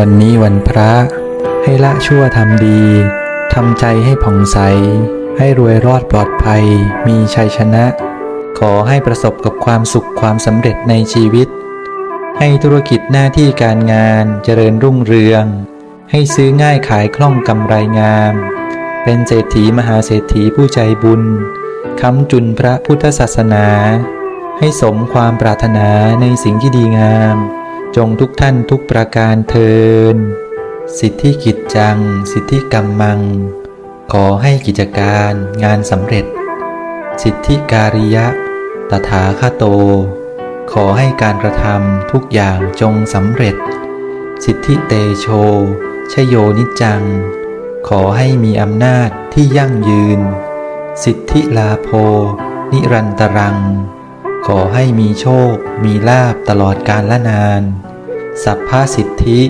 วันนี้วันพระ ให้ละชั่วทำดี ทำใจให้ผ่องใส ให้รวยรอดปลอดภัย มีชัยชนะ ขอให้ประสบกับความสุขความสำเร็จในชีวิต ให้ธุรกิจหน้าที่การงานเจริญรุ่งเรือง ให้ซื้อง่ายขายคล่องกำไรงาม เป็นเศรษฐีมหาเศรษฐีผู้ใจบุญค้ำจุนพระพุทธศาสนา ให้สมความปรารถนาในสิ่งที่ดีงาม จงทุกท่านทุกประการเทิน สิทธิกิจจัง สิทธิกรรมมัง ขอให้กิจการงานสำเร็จ สิทธิการิยะ ตถาคโต ขอให้การกระทำทุกอย่างจงสำเร็จ สิทธิเตโช ชโยนิจัง ขอให้มีอำนาจที่ยั่งยืน สิทธิลาโภนิรันตรัง ขอให้มีโชค มีลาบตลอดกาลละนาน สัพพสิทธิ